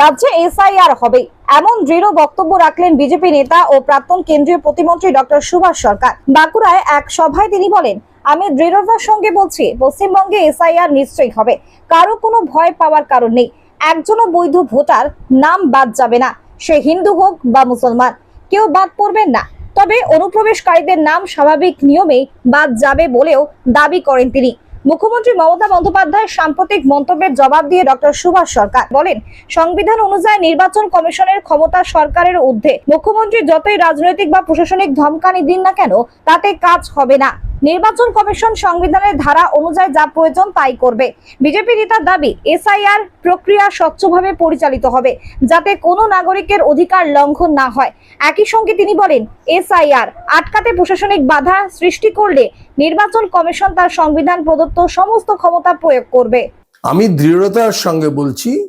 রাজ্যে এসআইআর হবে। এমন দৃঢ় বক্তব্য রাখলেন বিজেপি নেতা ও প্রাক্তন কেন্দ্রীয় প্রতিমন্ত্রী ডক্টর সুভাষ সরকার। বাঁকুড়ায় এক সভায় তিনি বলেন, আমি দৃঢ়তার সঙ্গে বলছি, পশ্চিমবঙ্গে এসআইআর নিশ্চয়ই হবে। কারও কোনো ভয় পাওয়ার কারণ নেই। একজনও বৈধ ভোটার নাম বাদ যাবে না। সে হিন্দু হোক বা মুসলমান, কেউ বাদ পড়বেন না। তবে অনুপ্রবেশকারীদের নাম স্বাভাবিক নিয়মেই বাদ যাবে বলেও দাবি করেন তিনি। মুখ্যমন্ত্রী মমতা বন্দ্যোপাধ্যায় সাম্প্রতিক মন্তব্যের জবাব দিয়ে ডক্টর সুভাষ সরকার বলেন, সংবিধান অনুযায়ী নির্বাচন কমিশনের ক্ষমতা সরকারের ঊর্ধ্বে। মুখ্যমন্ত্রী যতই রাজনৈতিক বা প্রশাসনিক ধমকানি দিন না কেন, তাতে কাজ হবে না। নির্বাচন কমিশন সংবিধানের ধারা অনুযায়ী যা প্রয়োজন তাই করবে। বিজেপি নেতার দাবি, এসআইআর প্রক্রিয়া স্বচ্ছভাবে পরিচালিত হবে, যাতে কোনো নাগরিকের অধিকার লঙ্ঘন না হয়। একই সঙ্গে তিনি বলেন, এসআইআর আটকাতে প্রশাসনিক বাধা সৃষ্টি করলে নির্বাচন কমিশন তার সংবিধান প্রদত্ত সমস্ত ক্ষমতা প্রয়োগ করবে। আমি দৃঢ়তার সঙ্গে বলছি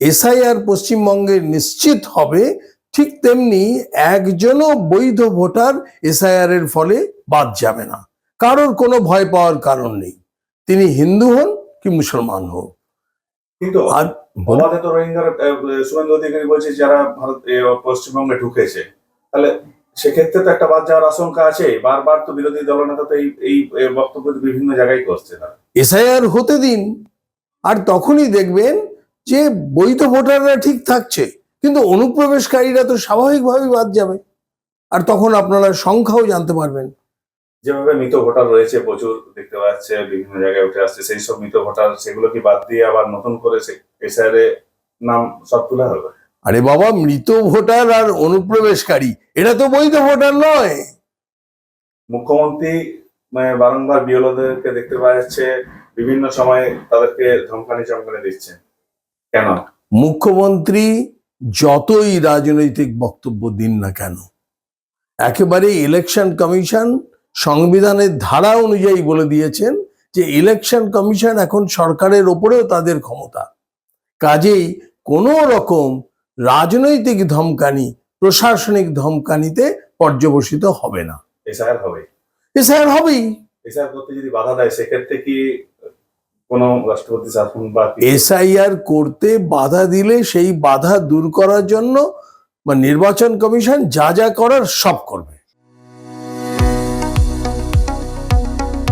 এসআইআর পশ্চিমবঙ্গে নিশ্চিত হবে ঠিক তেমনি একজনও বৈধ ভোটার এসআইআর এর ফলে বাদ যাবে না। কারোর কোনো ভয় পাওয়ার কারণ নেই। তিনি হিন্দু হন কি মুসলমান হোক। কিন্তু আর রোহিঙ্গার সুরেন্দ্র অধিকারী বলছে যারা ভারত পশ্চিমবঙ্গে ঢুকেছে তাহলে সেক্ষেত্রে তো একটা বাদ যাওয়ার আশঙ্কা আছে। বারবার তো বিরোধী দলনেতা তো এই এই বক্তব্য বিভিন্ন জায়গায় করছে তারা এসআইআর হতে দিন আর তখনই দেখবেন যে বৈধ ভোটাররা ঠিক থাকছে কিন্তু অনুপ্রবেশকারীরা তো স্বাভাবিকভাবেই বাদ যাবে। আর তখন আপনারা সংখ্যাও জানতে পারবেন। যেভাবে মৃত ভোটার রয়েছে প্রচুর দেখতে পাচ্ছে বিভিন্ন জায়গায় উঠে আসছে সেই সব মৃত ভোটার সেগুলো কি বাদ দিয়ে আবার নতুন করে এসআইআর নাম সব তোলা হবে আরে বাবা মৃত ভোটার আর অনুপ্রবেশকারী এটা তো বৈধ ভোটার নয়। মুখ্যমন্ত্রী মানে বারংবার বিএলওদেরকে দেখতে পাওয়া যাচ্ছে বিভিন্ন সময় তাদেরকে ধমকানি চমকানি দিচ্ছে। কেন? মুখ্যমন্ত্রী যতই রাজনৈতিক বক্তব্য দিন না কেন একেবারে ইলেকশন কমিশন সংবিধানের ধারা অনুযায়ী বলে দিয়েছেন যে ইলেকশন কমিশন এখন সরকারের ওপরেও তাদের ক্ষমতা। কাজেই কোনো রকম রাজনৈতিক ধমকানি প্রশাসনিক ধমকানিতে পর্যবসিত হবে না। এসআইআর হবে। এসআইআর হবেই। এসআইআর করতে যদি বাধা দেয় সেক্ষেত্রে কি কোনো রাষ্ট্রপতি শাসন বা কিছু- এসআইআর করতে বাধা দিলে সেই বাধা দূর করার জন্য বা নির্বাচন কমিশন যা যা করার সব করবে।